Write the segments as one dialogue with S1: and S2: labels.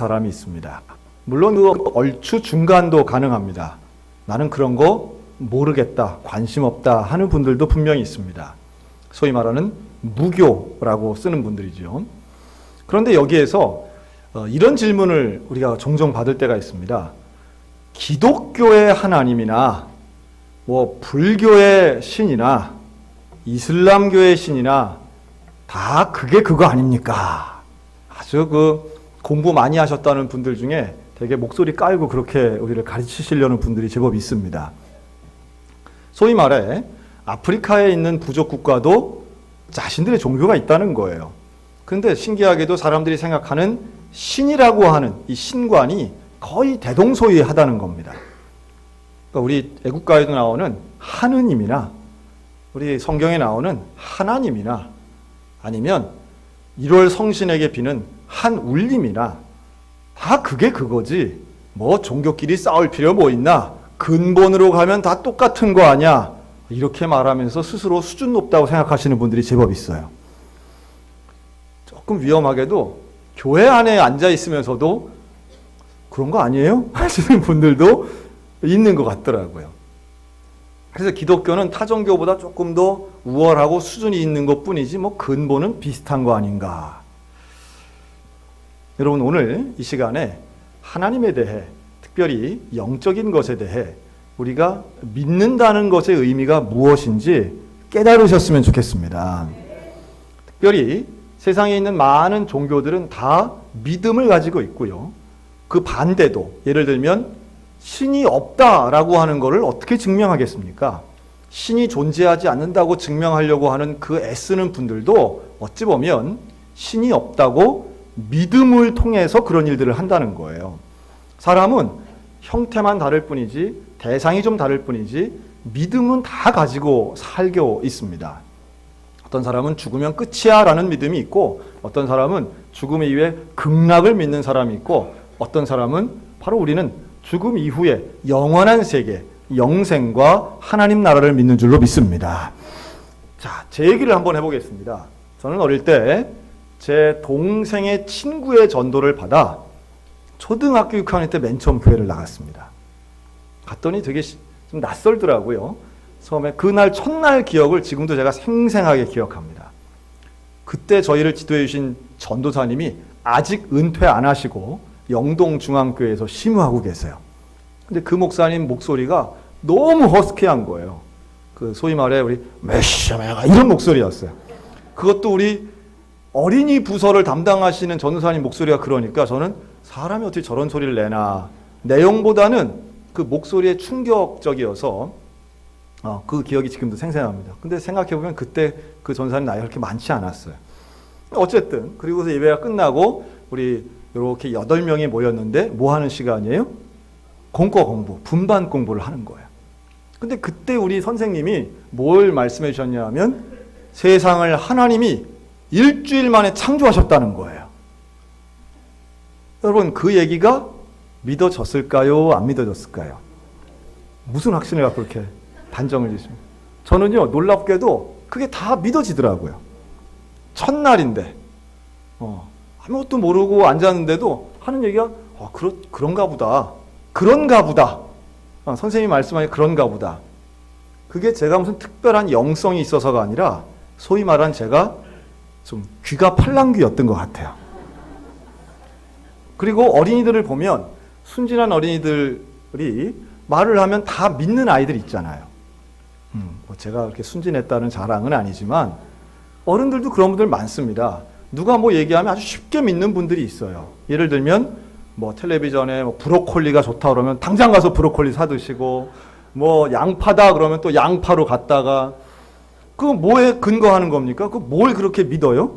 S1: 사람이 있습니다. 물론 그 얼추 중간도 가능합니다. 나는 그런 거 모르겠다, 관심 없다 하는 분들도 분명히 있습니다. 소위 말하는 무교라고 쓰는 분들이죠. 그런데 여기에서 어, 이런 질문을 우리가 종종 받을 때가 있습니다. 기독교의 하나님이나 뭐 불교의 신이나 이슬람교의 신이나 다 그게 그거 아닙니까? 아주 그 공부 많이 하셨다는 분들 중에 되게 목소리 깔고 그렇게 우리를 가르치시려는 분들이 제법 있습니다. 소위 말해 아프리카에 있는 부족 국가도 자신들의 종교가 있다는 거예요. 근데 신기하게도 사람들이 생각하는 신이라고 하는 이 신관이 거의 대동소이하다는 겁니다. 그러니까 우리 애국가에도 나오는 하느님이나 우리 성경에 나오는 하나님이나 아니면 1월 성신에게 비는 한 울림이나 다 그게 그거지. 뭐 종교끼리 싸울 필요 뭐 있나? 근본으로 가면 다 똑같은 거 아니야? 이렇게 말하면서 스스로 수준 높다고 생각하시는 분들이 제법 있어요. 조금 위험하게도 교회 안에 앉아 있으면서도 그런 거 아니에요? 하시는 분들도 있는 것 같더라고요. 그래서 기독교는 타 종교보다 조금 더 우월하고 수준이 있는 것 뿐이지 뭐 근본은 비슷한 거 아닌가. 여러분 오늘 이 시간에 하나님에 대해 특별히 영적인 것에 대해 우리가 믿는다는 것의 의미가 무엇인지 깨달으셨으면 좋겠습니다. 특별히 세상에 있는 많은 종교들은 다 믿음을 가지고 있고요. 그 반대도 예를 들면 신이 없다라고 하는 것을 어떻게 증명하겠습니까? 신이 존재하지 않는다고 증명하려고 하는 그 애쓰는 분들도 어찌 보면 신이 없다고 믿음을 통해서 그런 일들을 한다는 거예요. 사람은 형태만 다를 뿐이지 대상이 좀 다를 뿐이지 믿음은 다 가지고 살고 있습니다. 어떤 사람은 죽으면 끝이야 라는 믿음이 있고 어떤 사람은 죽음 이후에 극락을 믿는 사람이 있고 어떤 사람은 바로 우리는 죽음 이후에 영원한 세계, 영생과 하나님 나라를 믿는 줄로 믿습니다. 자, 제 얘기를 한번 해보겠습니다. 저는 어릴 때 제 동생의 친구의 전도를 받아 초등학교 6학년 때 맨 처음 교회를 나갔습니다. 갔더니 되게 좀 낯설더라고요. 처음에 그날 첫날 기억을 지금도 제가 생생하게 기억합니다. 그때 저희를 지도해 주신 전도사님이 아직 은퇴 안 하시고 영동중앙교회에서 심우하고 계세요. 근데 그 목사님 목소리가 너무 허스키한 거예요. 그 소위 말해 우리 메시아가 이런 목소리였어요. 그것도 우리 어린이 부서를 담당하시는 전도사님 목소리가 그러니까 저는 사람이 어떻게 저런 소리를 내나 내용보다는 그 목소리에 충격적이어서 어, 그 기억이 지금도 생생합니다. 근데 생각해 보면 그때 그 전사님 나이가 그렇게 많지 않았어요. 어쨌든 그리고서 예배가 끝나고 우리 이렇게 여덟 명이 모였는데 뭐 하는 시간이에요? 공과 공부, 분반 공부를 하는 거예요. 근데 그때 우리 선생님이 뭘 말씀해 주셨냐면 세상을 하나님이 일주일 만에 창조하셨다는 거예요. 여러분 그 얘기가 믿어졌을까요? 안 믿어졌을까요? 무슨 확신을 갖고 그렇게 단정을 지십니까? 저는요 놀랍게도 그게 다 믿어지더라고요. 첫날인데 어, 아무것도 모르고 앉았는데도 하는 얘기가 어, 그렇, 그런가 보다. 그런가 보다. 어, 선생님이 말씀하신 그런가 보다. 그게 제가 무슨 특별한 영성이 있어서가 아니라 소위 말한 제가 좀 귀가 팔랑귀였던 것 같아요. 그리고 어린이들을 보면 순진한 어린이들이 말을 하면 다 믿는 아이들 있잖아요. 음, 뭐 제가 그렇게 순진했다는 자랑은 아니지만 어른들도 그런 분들 많습니다. 누가 뭐 얘기하면 아주 쉽게 믿는 분들이 있어요. 예를 들면 뭐 텔레비전에 뭐 브로콜리가 좋다 그러면 당장 가서 브로콜리 사 드시고 뭐 양파다 그러면 또 양파로 갔다가 그 뭐에 근거하는 겁니까? 그 뭘 그렇게 믿어요?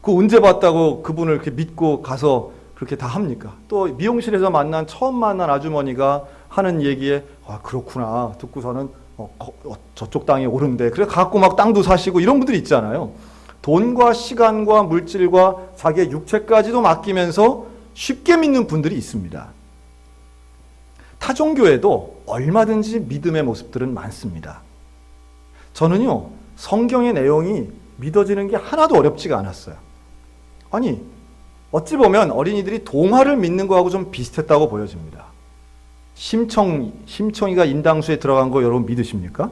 S1: 그 언제 봤다고 그분을 이렇게 믿고 가서 그렇게 다 합니까? 또 미용실에서 만난 처음 만난 아주머니가 하는 얘기에 아 그렇구나 듣고서는 어, 거, 어, 저쪽 땅이 옳은데 그래 갖고 막 땅도 사시고 이런 분들이 있잖아요. 돈과 시간과 물질과 자기의 육체까지도 맡기면서 쉽게 믿는 분들이 있습니다. 타종교에도 얼마든지 믿음의 모습들은 많습니다. 저는요, 성경의 내용이 믿어지는 게 하나도 어렵지가 않았어요. 아니, 어찌 보면 어린이들이 동화를 믿는 거하고 좀 비슷했다고 보여집니다. 심청, 심청이가 인당수에 들어간 거 여러분 믿으십니까?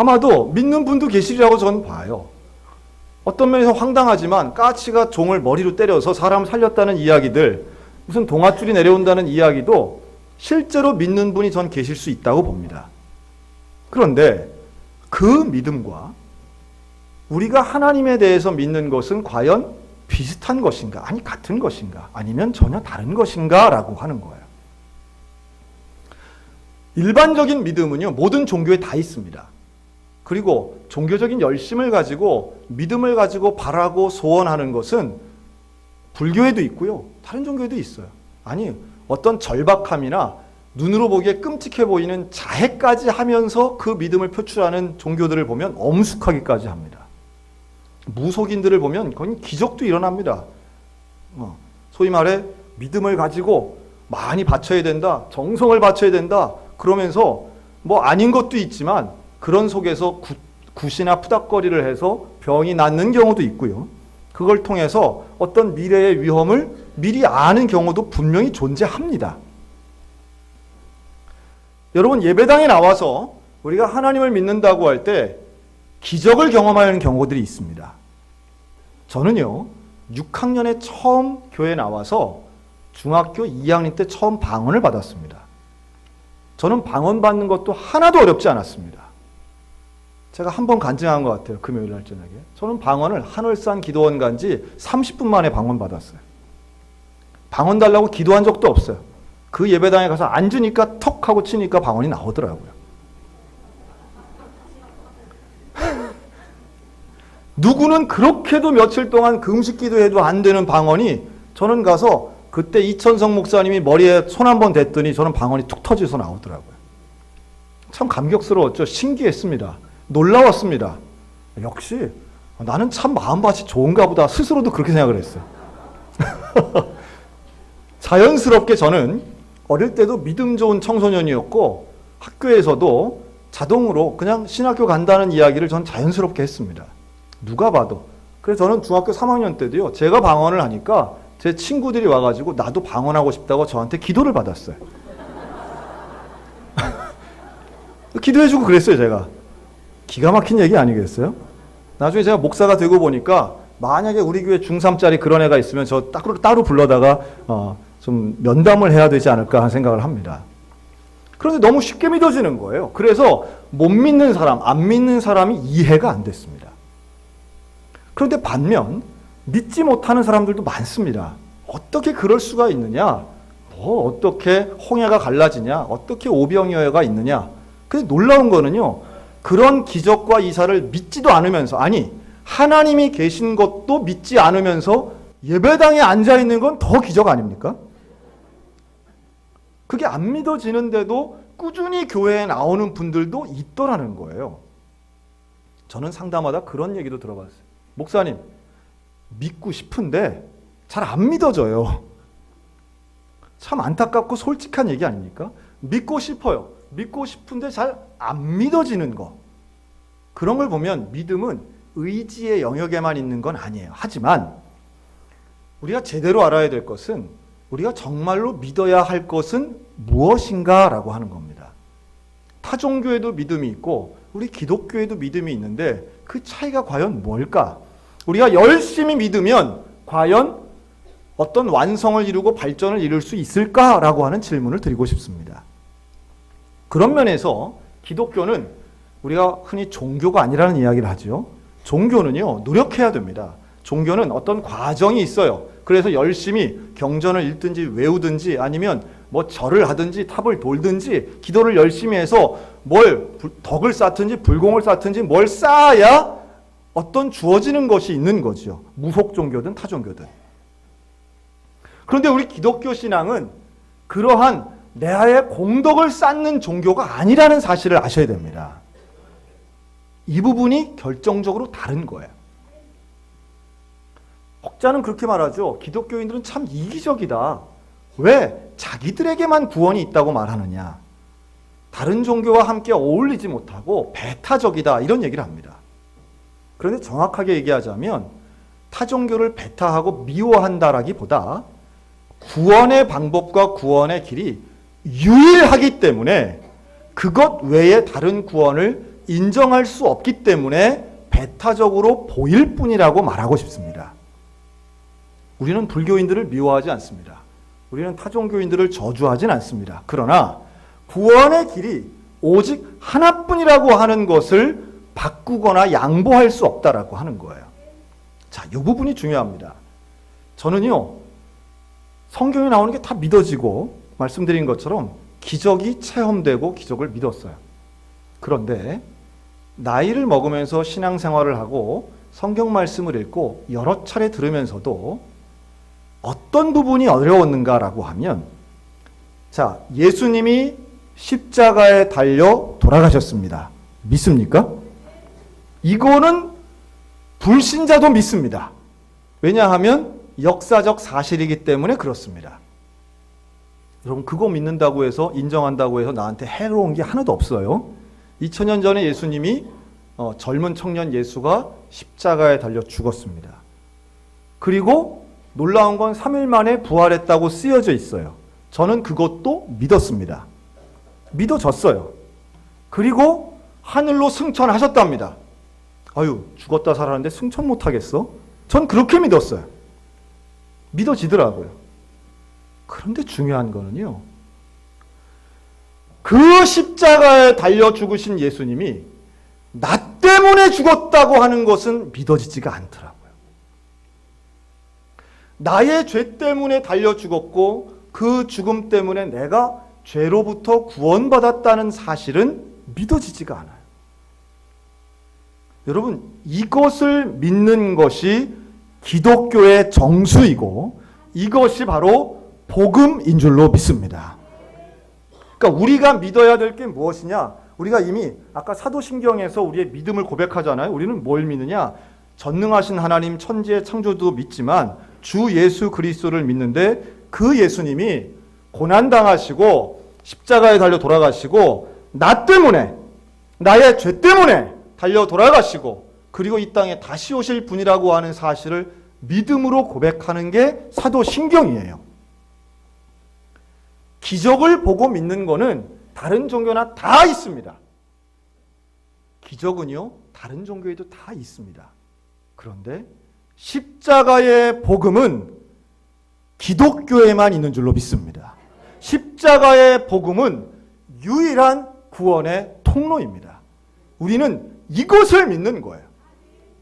S1: 아마도 믿는 분도 계시리라고 저는 봐요. 어떤 면에서 황당하지만 까치가 종을 머리로 때려서 사람 살렸다는 이야기들, 무슨 동아줄이 내려온다는 이야기도 실제로 믿는 분이 전 계실 수 있다고 봅니다. 그런데 그 믿음과 우리가 하나님에 대해서 믿는 것은 과연 비슷한 것인가? 아니, 같은 것인가? 아니면 전혀 다른 것인가? 라고 하는 거예요. 일반적인 믿음은요, 모든 종교에 다 있습니다. 그리고 종교적인 열심을 가지고 믿음을 가지고 바라고 소원하는 것은 불교에도 있고요. 다른 종교에도 있어요. 아니, 어떤 절박함이나 눈으로 보기에 끔찍해 보이는 자해까지 하면서 그 믿음을 표출하는 종교들을 보면 엄숙하기까지 합니다. 무속인들을 보면 거의 기적도 일어납니다. 어, 소위 말해 믿음을 가지고 많이 바쳐야 된다, 정성을 바쳐야 된다. 그러면서 뭐 아닌 것도 있지만 그런 속에서 구, 굿이나 푸닥거리를 해서 병이 낫는 경우도 있고요. 그걸 통해서 어떤 미래의 위험을 미리 아는 경우도 분명히 존재합니다. 여러분 예배당에 나와서 우리가 하나님을 믿는다고 할 때 기적을 경험하는 경우들이 있습니다. 저는요 6학년에 처음 교회 나와서 중학교 2학년 때 처음 방언을 받았습니다. 저는 방언 받는 것도 하나도 어렵지 않았습니다. 제가 한 번 간증한 것 같아요. 금요일 날 저녁에. 저는 방언을 한월산 기도원 간지 30분 만에 방언 받았어요. 방언 달라고 기도한 적도 없어요. 그 예배당에 가서 앉으니까 턱 하고 치니까 방언이 나오더라고요. 누구는 그렇게도 며칠 동안 금식 기도해도 안 되는 방언이 저는 가서 그때 이천성 목사님이 머리에 손 한 번 댔더니 저는 방언이 툭 터져서 나오더라고요. 참 감격스러웠죠. 신기했습니다. 놀라웠습니다. 역시 나는 참 마음밭이 좋은가 보다 스스로도 그렇게 생각을 했어요. 자연스럽게 저는 어릴 때도 믿음 좋은 청소년이었고 학교에서도 자동으로 그냥 신학교 간다는 이야기를 전 자연스럽게 했습니다. 누가 봐도. 그래서 저는 중학교 3학년 때도요. 제가 방언을 하니까 제 친구들이 와가지고 나도 방언하고 싶다고 저한테 기도를 받았어요. 기도해주고 그랬어요, 제가. 기가 막힌 얘기 아니겠어요? 나중에 제가 목사가 되고 보니까 만약에 우리 교회 중3짜리 그런 애가 있으면 저 따로, 따로 불러다가 어, 좀 면담을 해야 되지 않을까 하는 생각을 합니다. 그런데 너무 쉽게 믿어지는 거예요. 그래서 못 믿는 사람, 안 믿는 사람이 이해가 안 됐습니다. 그런데 반면 믿지 못하는 사람들도 많습니다. 어떻게 그럴 수가 있느냐? 뭐 어떻게 홍해가 갈라지냐? 어떻게 오병이어가 있느냐? 근데 놀라운 거는요. 그런 기적과 이사를 믿지도 않으면서 아니 하나님이 계신 것도 믿지 않으면서 예배당에 앉아 있는 건 더 기적 아닙니까? 그게 안 믿어지는데도 꾸준히 교회에 나오는 분들도 있더라는 거예요. 저는 상담하다 그런 얘기도 들어봤어요. 목사님, 믿고 싶은데 잘 안 믿어져요. 참 안타깝고 솔직한 얘기 아닙니까? 믿고 싶어요. 믿고 싶은데 잘 안 믿어지는 거. 그런 걸 보면 믿음은 의지의 영역에만 있는 건 아니에요. 하지만 우리가 제대로 알아야 될 것은 우리가 정말로 믿어야 할 것은 무엇인가라고 하는 겁니다. 타 종교에도 믿음이 있고 우리 기독교에도 믿음이 있는데 그 차이가 과연 뭘까? 우리가 열심히 믿으면 과연 어떤 완성을 이루고 발전을 이룰 수 있을까라고 하는 질문을 드리고 싶습니다. 그런 면에서 기독교는 우리가 흔히 종교가 아니라는 이야기를 하죠. 종교는요, 노력해야 됩니다. 종교는 어떤 과정이 있어요. 그래서 열심히 경전을 읽든지 외우든지 아니면 뭐 절을 하든지 탑을 돌든지 기도를 열심히 해서 뭘 덕을 쌓든지 불공을 쌓든지 뭘 쌓아야 어떤 주어지는 것이 있는 거죠. 무속 종교든 타 종교든. 그런데 우리 기독교 신앙은 그러한 내하의 공덕을 쌓는 종교가 아니라는 사실을 아셔야 됩니다. 이 부분이 결정적으로 다른 거예요. 혹자는 그렇게 말하죠. 기독교인들은 참 이기적이다. 왜? 자기들에게만 구원이 있다고 말하느냐. 다른 종교와 함께 어울리지 못하고 배타적이다. 이런 얘기를 합니다. 그런데 정확하게 얘기하자면 타 종교를 배타하고 미워한다라기보다 구원의 방법과 구원의 길이 유일하기 때문에 그것 외에 다른 구원을 인정할 수 없기 때문에 배타적으로 보일 뿐이라고 말하고 싶습니다. 우리는 불교인들을 미워하지 않습니다. 우리는 타종교인들을 저주하진 않습니다. 그러나 구원의 길이 오직 하나뿐이라고 하는 것을 바꾸거나 양보할 수 없다라고 하는 거예요. 자, 이 부분이 중요합니다. 저는요, 성경에 나오는 게 다 믿어지고, 말씀드린 것처럼 기적이 체험되고 기적을 믿었어요. 그런데, 나이를 먹으면서 신앙생활을 하고 성경 말씀을 읽고 여러 차례 들으면서도 어떤 부분이 어려웠는가라고 하면, 자, 예수님이 십자가에 달려 돌아가셨습니다. 믿습니까? 이거는 불신자도 믿습니다. 왜냐하면 역사적 사실이기 때문에 그렇습니다. 여러분, 그거 믿는다고 해서, 인정한다고 해서 나한테 해로운 게 하나도 없어요. 2000년 전에 예수님이 어, 젊은 청년 예수가 십자가에 달려 죽었습니다. 그리고 놀라운 건 3일 만에 부활했다고 쓰여져 있어요. 저는 그것도 믿었습니다. 믿어졌어요. 그리고 하늘로 승천하셨답니다. 아유, 죽었다 살았는데 승천 못 하겠어? 전 그렇게 믿었어요. 믿어지더라고요. 그런데 중요한 거는요. 그 십자가에 달려 죽으신 예수님이 나 때문에 죽었다고 하는 것은 믿어지지가 않더라고요. 나의 죄 때문에 달려 죽었고 그 죽음 때문에 내가 죄로부터 구원받았다는 사실은 믿어지지가 않아요. 여러분, 이것을 믿는 것이 기독교의 정수이고 이것이 바로 복음인 줄로 믿습니다. 그러니까 우리가 믿어야 될 게 무엇이냐? 우리가 이미 아까 사도신경에서 우리의 믿음을 고백하잖아요. 우리는 뭘 믿느냐? 전능하신 하나님 천지의 창조도 믿지만 주 예수 그리스도를 믿는데 그 예수님이 고난 당하시고 십자가에 달려 돌아가시고 나 때문에 나의 죄 때문에 달려 돌아가시고 그리고 이 땅에 다시 오실 분이라고 하는 사실을 믿음으로 고백하는 게 사도신경이에요. 기적을 보고 믿는 거는 다른 종교나 다 있습니다. 기적은요, 다른 종교에도 다 있습니다. 그런데 십자가의 복음은 기독교에만 있는 줄로 믿습니다. 십자가의 복음은 유일한 구원의 통로입니다. 우리는 이것을 믿는 거예요.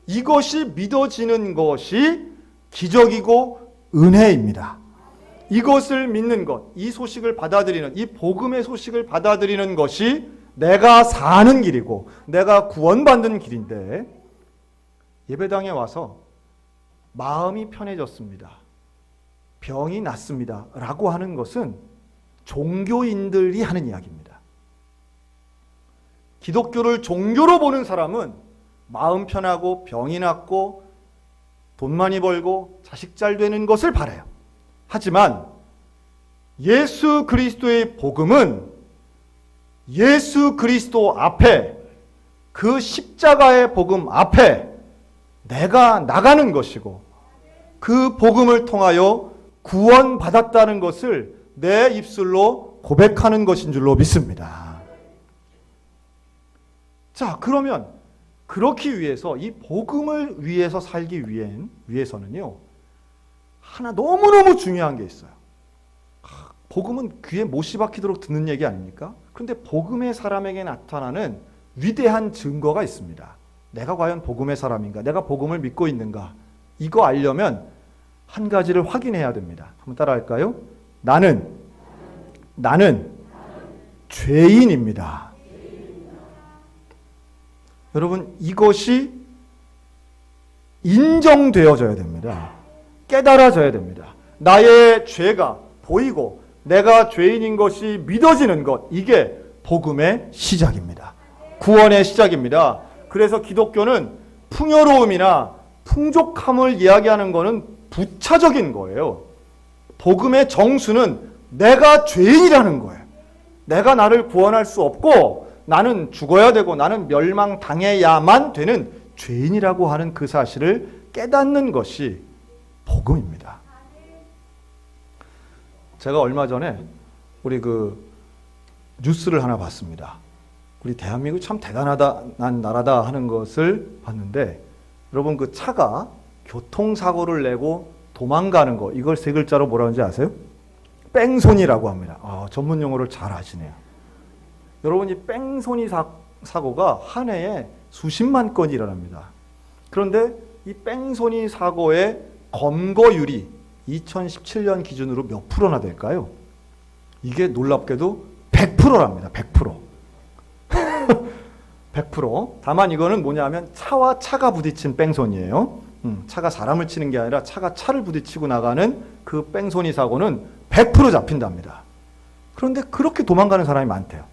S1: 이것이 믿어지는 것이 기적이고 은혜입니다. 이것을 믿는 것, 이 소식을 받아들이는, 이 복음의 소식을 받아들이는 것이 내가 사는 길이고, 내가 구원받는 길인데, 예배당에 와서 마음이 편해졌습니다. 병이 낫습니다. 라고 하는 것은 종교인들이 하는 이야기입니다. 기독교를 종교로 보는 사람은 마음 편하고 병이 낫고 돈 많이 벌고 자식 잘 되는 것을 바라요. 하지만 예수 그리스도의 복음은 예수 그리스도 앞에 그 십자가의 복음 앞에 내가 나가는 것이고 그 복음을 통하여 구원받았다는 것을 내 입술로 고백하는 것인 줄로 믿습니다. 자, 그러면 그렇기 위해서 이 복음을 위해서 살기 위해서는요. 하나 너무너무 중요한 게 있어요. 복음은 귀에 못이 박히도록 듣는 얘기 아닙니까? 그런데 복음의 사람에게 나타나는 위대한 증거가 있습니다. 내가 과연 복음의 사람인가? 내가 복음을 믿고 있는가? 이거 알려면 한 가지를 확인해야 됩니다. 한번 따라할까요? 나는 나는 죄인입니다. 여러분 이것이 인정되어져야 됩니다. 깨달아져야 됩니다. 나의 죄가 보이고 내가 죄인인 것이 믿어지는 것 이게 복음의 시작입니다. 구원의 시작입니다. 그래서 기독교는 풍요로움이나 풍족함을 이야기하는 것은 부차적인 거예요. 복음의 정수는 내가 죄인이라는 거예요. 내가 나를 구원할 수 없고 나는 죽어야 되고 나는 멸망당해야만 되는 죄인이라고 하는 그 사실을 깨닫는 것이 복음입니다. 제가 얼마 전에 우리 그 뉴스를 하나 봤습니다. 우리 대한민국 참 대단하다, 난 나라다 하는 것을 봤는데 여러분 그 차가 교통사고를 내고 도망가는 거 이걸 세 글자로 뭐라 하는지 아세요? 뺑소니라고 합니다. 아, 전문 용어를 잘 아시네요. 여러분 이 뺑소니 사, 사고가 한 해에 수십만 건이 일어납니다. 그런데 이 뺑소니 사고의 검거율이 2017년 기준으로 몇 프로나 될까요? 이게 놀랍게도 100%랍니다. 100%. 100%. 다만 이거는 뭐냐면 차와 차가 부딪힌 뺑소니예요. 음, 차가 사람을 치는 게 아니라 차가 차를 부딪히고 나가는 그 뺑소니 사고는 100% 잡힌답니다. 그런데 그렇게 도망가는 사람이 많대요.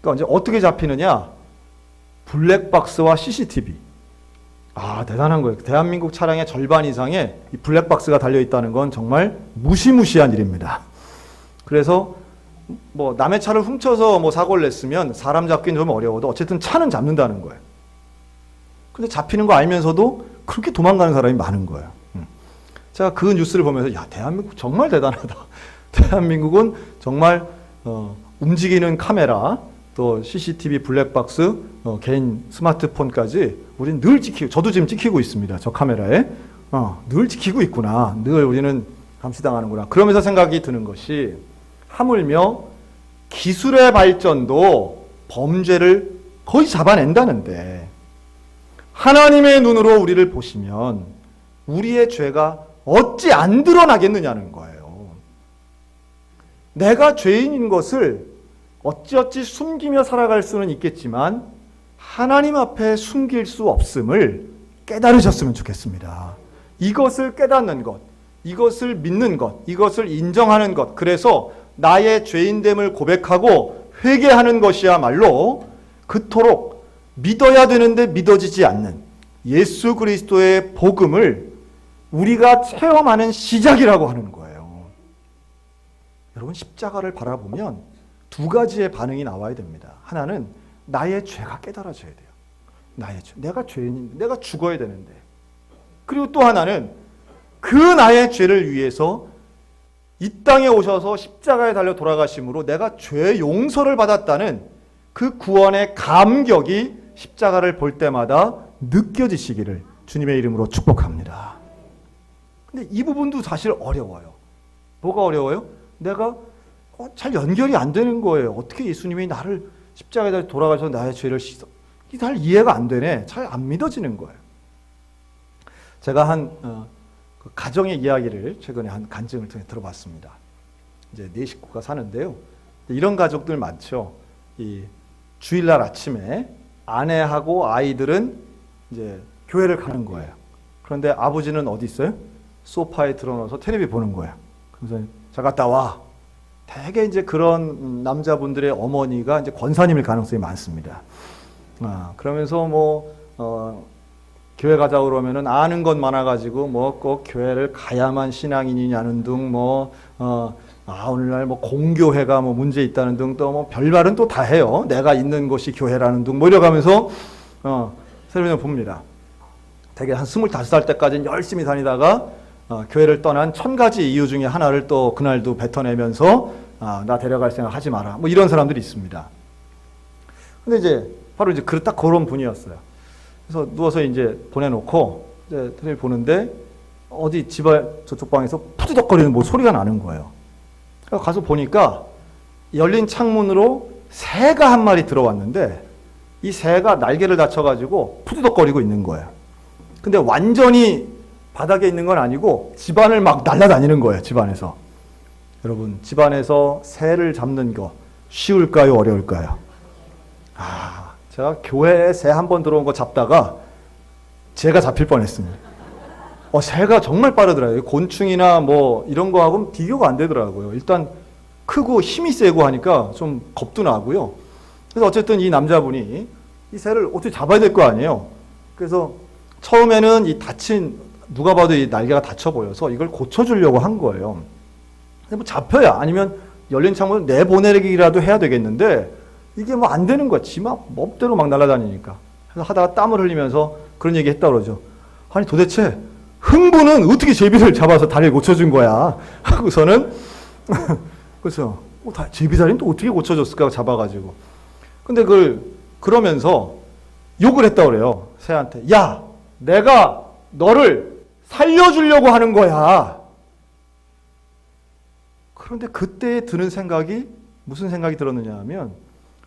S1: 그러니까 이제 어떻게 잡히느냐? 블랙박스와 CCTV. 아, 대단한 거예요. 대한민국 차량의 절반 이상에 이 블랙박스가 달려 있다는 건 정말 무시무시한 일입니다. 그래서 뭐 남의 차를 훔쳐서 뭐 사고를 냈으면 사람 잡기는 좀 어려워도 어쨌든 차는 잡는다는 거예요. 근데 잡히는 거 알면서도 그렇게 도망가는 사람이 많은 거예요. 음. 제가 그 뉴스를 보면서 야 대한민국 정말 대단하다. 대한민국은 정말 어, 움직이는 카메라 또 CCTV 블랙박스 어, 개인 스마트폰까지 우리는 늘 지키고 저도 지금 찍히고 있습니다. 저 카메라에 어, 늘 지키고 있구나. 늘 우리는 감시당하는구나. 그러면서 생각이 드는 것이 하물며 기술의 발전도 범죄를 거의 잡아낸다는데 하나님의 눈으로 우리를 보시면 우리의 죄가 어찌 안 드러나겠느냐는 거예요. 내가 죄인인 것을 어찌어찌 숨기며 살아갈 수는 있겠지만 하나님 앞에 숨길 수 없음을 깨달으셨으면 좋겠습니다. 이것을 깨닫는 것, 이것을 믿는 것, 이것을 인정하는 것, 그래서 나의 죄인됨을 고백하고 회개하는 것이야말로 그토록 믿어야 되는데 믿어지지 않는 예수 그리스도의 복음을 우리가 체험하는 시작이라고 하는 거예요. 여러분 십자가를 바라보면 두 가지의 반응이 나와야 됩니다. 하나는 나의 죄가 깨달아져야 돼요. 나의 죄. 내가 죄인인데 내가 죽어야 되는데. 그리고 또 하나는 그 나의 죄를 위해서 이 땅에 오셔서 십자가에 달려 돌아가심으로 내가 죄 용서를 받았다는 그 구원의 감격이 십자가를 볼 때마다 느껴지시기를 주님의 이름으로 축복합니다. 근데 이 부분도 사실 어려워요. 뭐가 어려워요? 내가 어, 잘 연결이 안 되는 거예요. 어떻게 예수님이 나를 십자가에 달려 돌아가셔서 나의 죄를 씻어? 잘 이해가 안 되네. 잘 안 믿어지는 거예요. 제가 한 어, 그 가정의 이야기를 최근에 한 간증을 통해 들어봤습니다. 이제 네 식구가 사는데요. 이런 가족들 많죠. 이 주일날 아침에 아내하고 아이들은 이제 교회를 가는 거예요. 그런데 아버지는 어디 있어요? 소파에 들어넣어서 텔레비 보는 거예요. 그래서 자 갔다 와. 대개 이제 그런 남자분들의 어머니가 이제 권사님일 가능성이 많습니다. 아, 그러면서 뭐 어, 교회 가자 그러면은 아는 것 많아가지고 뭐 꼭 교회를 가야만 신앙인이냐는 등 뭐 어, 아 오늘날 뭐 공교회가 뭐 문제 있다는 등 또 뭐 별말은 또 다 해요. 내가 있는 곳이 교회라는 등 뭐 이러가면서 어, 텔레비전 봅니다. 되게 한 스물다섯 살 때까지는 열심히 다니다가 어, 교회를 떠난 천 가지 이유 중에 하나를 또 그날도 뱉어내면서 아, 나 데려갈 생각 하지 마라. 뭐 이런 사람들이 있습니다. 근데 이제 바로 이제 그 딱 그런 분이었어요. 그래서 누워서 이제 보내놓고 이제 텔레비 보는데 어디 집안 저쪽 방에서 푸드덕거리는 뭐 소리가 나는 거예요. 가서 보니까 열린 창문으로 새가 한 마리 들어왔는데 이 새가 날개를 다쳐가지고 푸드덕거리고 있는 거예요. 근데 완전히 바닥에 있는 건 아니고 집안을 막 날아다니는 거예요. 집안에서. 여러분 집안에서 새를 잡는 거 쉬울까요? 어려울까요? 아, 제가 교회에 새 한 번 들어온 거 잡다가 제가 잡힐 뻔했습니다. 어, 새가 정말 빠르더라고요. 곤충이나 뭐 이런 거하고는 비교가 안 되더라고요. 일단 크고 힘이 세고 하니까 좀 겁도 나고요. 그래서 어쨌든 이 남자분이 이 새를 어떻게 잡아야 될 거 아니에요. 그래서 처음에는 이 다친 누가 봐도 이 날개가 다쳐 보여서 이걸 고쳐주려고 한 거예요. 뭐 잡혀야 아니면 열린 창문을 내보내기라도 해야 되겠는데 이게 뭐 안 되는 거야. 지막 멋대로 막 날아다니니까. 그래서 하다가 땀을 흘리면서 그런 얘기 했다 그러죠. 아니 도대체 흥부는 어떻게 제비를 잡아서 다리를 고쳐준 거야? 하고서는 그래서 어, 다- 제비 다리는 또 어떻게 고쳐줬을까 잡아가지고. 근데 그걸 그러면서 욕을 했다 그래요. 새한테. 야, 내가 너를 살려주려고 하는 거야. 그런데 그때 드는 생각이 무슨 생각이 들었느냐 하면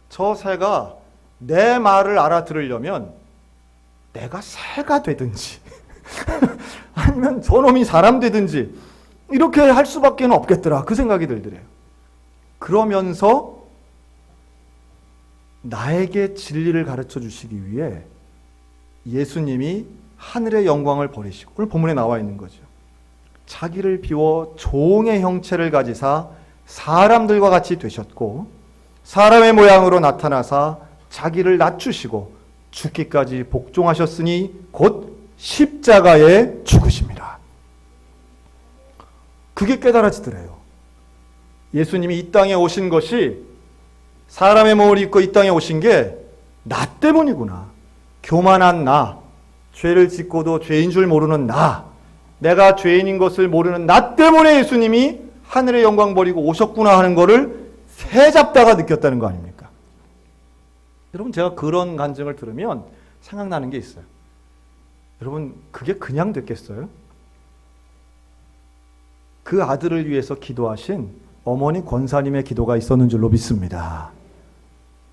S1: 저 새가 내 말을 알아들으려면 내가 새가 되든지 아니면 저놈이 사람 되든지 이렇게 할 수밖에 없겠더라 그 생각이 들더래요. 그러면서 나에게 진리를 가르쳐 주시기 위해 예수님이 하늘의 영광을 버리시고 오늘 본문에 나와 있는 거죠. 자기를 비워 종의 형체를 가지사 사람들과 같이 되셨고 사람의 모양으로 나타나사 자기를 낮추시고 죽기까지 복종하셨으니 곧 십자가에 죽으십니다. 그게 깨달아지더래요. 예수님이 이 땅에 오신 것이 사람의 몸을 입고 이 땅에 오신 게 나 때문이구나. 교만한 나, 죄를 짓고도 죄인 줄 모르는 나, 내가 죄인인 것을 모르는 나 때문에 예수님이 하늘의 영광 버리고 오셨구나 하는 것을 새 잡다가 느꼈다는 거 아닙니까? 여러분 제가 그런 간증을 들으면 생각나는 게 있어요. 여러분 그게 그냥 됐겠어요? 그 아들을 위해서 기도하신 어머니 권사님의 기도가 있었는 줄로 믿습니다.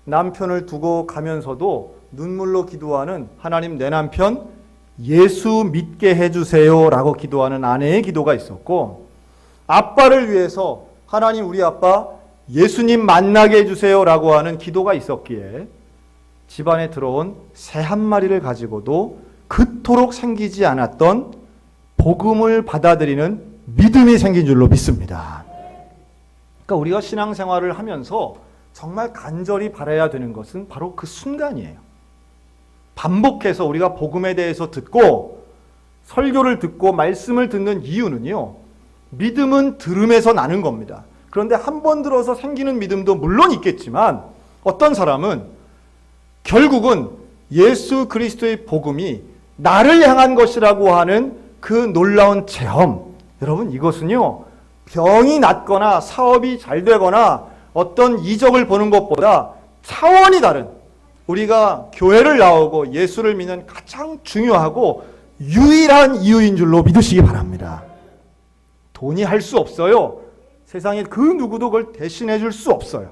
S1: 남편을 두고 가면서도 눈물로 기도하는 하나님 내 남편 예수 믿게 해주세요 라고 기도하는 아내의 기도가 있었고 아빠를 위해서 하나님 우리 아빠 예수님 만나게 해주세요 라고 하는 기도가 있었기에 집안에 들어온 새 한 마리를 가지고도 그토록 생기지 않았던 복음을 받아들이는 믿음이 생긴 줄로 믿습니다. 그러니까 우리가 신앙생활을 하면서 정말 간절히 바라야 되는 것은 바로 그 순간이에요. 반복해서 우리가 복음에 대해서 듣고 설교를 듣고 말씀을 듣는 이유는요. 믿음은 들음에서 나는 겁니다. 그런데 한 번 들어서 생기는 믿음도 물론 있겠지만 어떤 사람은 결국은 예수 그리스도의 복음이 나를 향한 것이라고 하는 그 놀라운 체험. 여러분 이것은요. 병이 낫거나 사업이 잘 되거나 어떤 이적을 보는 것보다 차원이 다른 우리가 교회를 나오고 예수를 믿는 가장 중요하고 유일한 이유인 줄로 믿으시기 바랍니다. 돈이 할 수 없어요. 세상에 그 누구도 그걸 대신해 줄 수 없어요.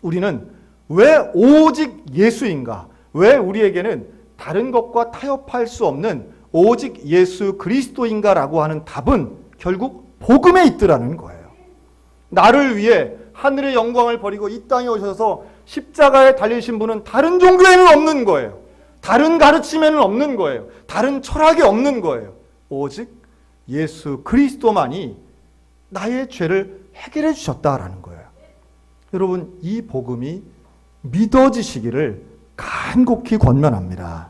S1: 우리는 왜 오직 예수인가? 왜 우리에게는 다른 것과 타협할 수 없는 오직 예수 그리스도인가라고 하는 답은 결국 복음에 있더라는 거예요. 나를 위해 하늘의 영광을 버리고 이 땅에 오셔서 십자가에 달리신 분은 다른 종교에는 없는 거예요. 다른 가르침에는 없는 거예요. 다른 철학이 없는 거예요. 오직 예수 그리스도만이 나의 죄를 해결해 주셨다라는 거예요. 여러분, 이 복음이 믿어지시기를 간곡히 권면합니다.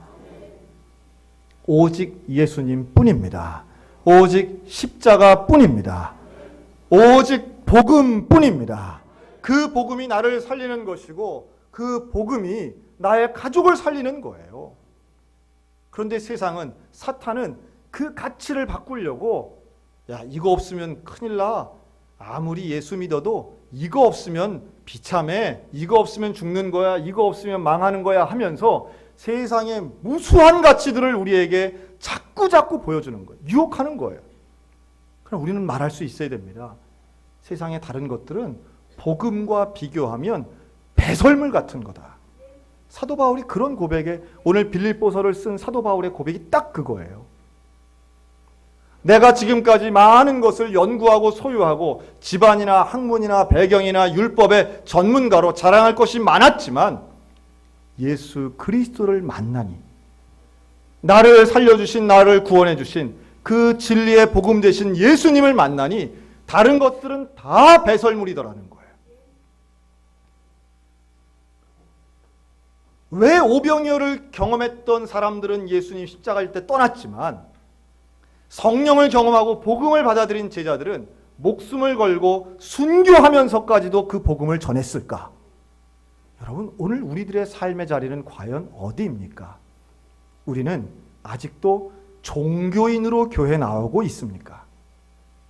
S1: 오직 예수님 뿐입니다. 오직 십자가 뿐입니다. 오직 복음 뿐입니다. 그 복음이 나를 살리는 것이고 그 복음이 나의 가족을 살리는 거예요. 그런데 세상은 사탄은 그 가치를 바꾸려고 야 이거 없으면 큰일 나. 아무리 예수 믿어도 이거 없으면 비참해. 이거 없으면 죽는 거야. 이거 없으면 망하는 거야 하면서 세상의 무수한 가치들을 우리에게 자꾸 자꾸 보여주는 거예요. 유혹하는 거예요. 그럼 우리는 말할 수 있어야 됩니다. 세상의 다른 것들은 복음과 비교하면 배설물 같은 거다. 사도 바울이 그런 고백에 오늘 빌립보서를 쓴 사도 바울의 고백이 딱 그거예요. 내가 지금까지 많은 것을 연구하고 소유하고 집안이나 학문이나 배경이나 율법의 전문가로 자랑할 것이 많았지만 예수 그리스도를 만나니 나를 살려주신 나를 구원해주신 그 진리의 복음 되신 예수님을 만나니 다른 것들은 다 배설물이더라는 거예요. 왜 오병이어를 경험했던 사람들은 예수님 십자가일 때 떠났지만 성령을 경험하고 복음을 받아들인 제자들은 목숨을 걸고 순교하면서까지도 그 복음을 전했을까? 여러분, 오늘 우리들의 삶의 자리는 과연 어디입니까? 우리는 아직도 종교인으로 교회 나오고 있습니까?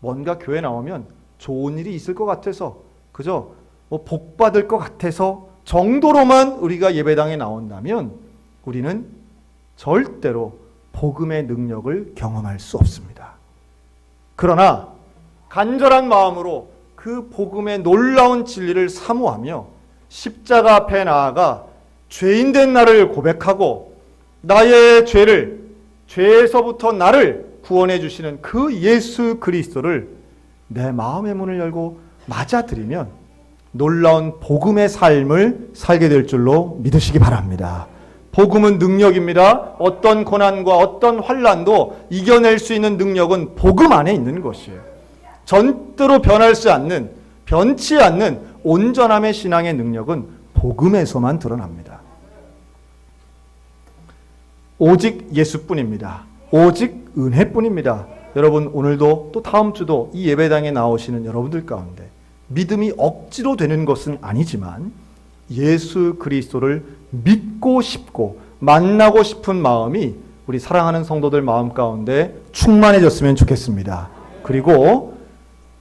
S1: 뭔가 교회 나오면 좋은 일이 있을 것 같아서 그저 뭐 복 받을 것 같아서 정도로만 우리가 예배당에 나온다면 우리는 절대로 복음의 능력을 경험할 수 없습니다. 그러나 간절한 마음으로 그 복음의 놀라운 진리를 사모하며 십자가 앞에 나아가 죄인된 나를 고백하고 나의 죄를 죄에서부터 나를 구원해 주시는 그 예수 그리스도를 내 마음의 문을 열고 맞아들이면 놀라운 복음의 삶을 살게 될 줄로 믿으시기 바랍니다. 복음은 능력입니다. 어떤 고난과 어떤 환란도 이겨낼 수 있는 능력은 복음 안에 있는 것이에요. 전대로 변할 수 않는 변치 않는 온전함의 신앙의 능력은 복음에서만 드러납니다. 오직 예수뿐입니다. 오직 은혜뿐입니다. 여러분 오늘도 또 다음 주도 이 예배당에 나오시는 여러분들 가운데 믿음이 억지로 되는 것은 아니지만 예수 그리스도를 믿고 싶고 만나고 싶은 마음이 우리 사랑하는 성도들 마음 가운데 충만해졌으면 좋겠습니다. 그리고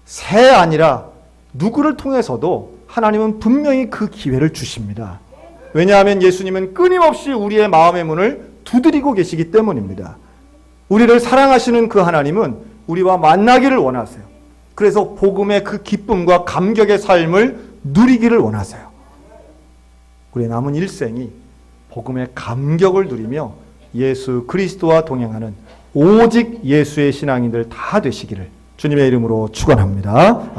S1: 새 아니라 누구를 통해서도 하나님은 분명히 그 기회를 주십니다. 왜냐하면 예수님은 끊임없이 우리의 마음의 문을 두드리고 계시기 때문입니다. 우리를 사랑하시는 그 하나님은 우리와 만나기를 원하세요. 그래서 복음의 그 기쁨과 감격의 삶을 누리기를 원하세요. 우리의 남은 일생이 복음의 감격을 누리며 예수 그리스도와 동행하는 오직 예수의 신앙인들 다 되시기를 주님의 이름으로 축원합니다.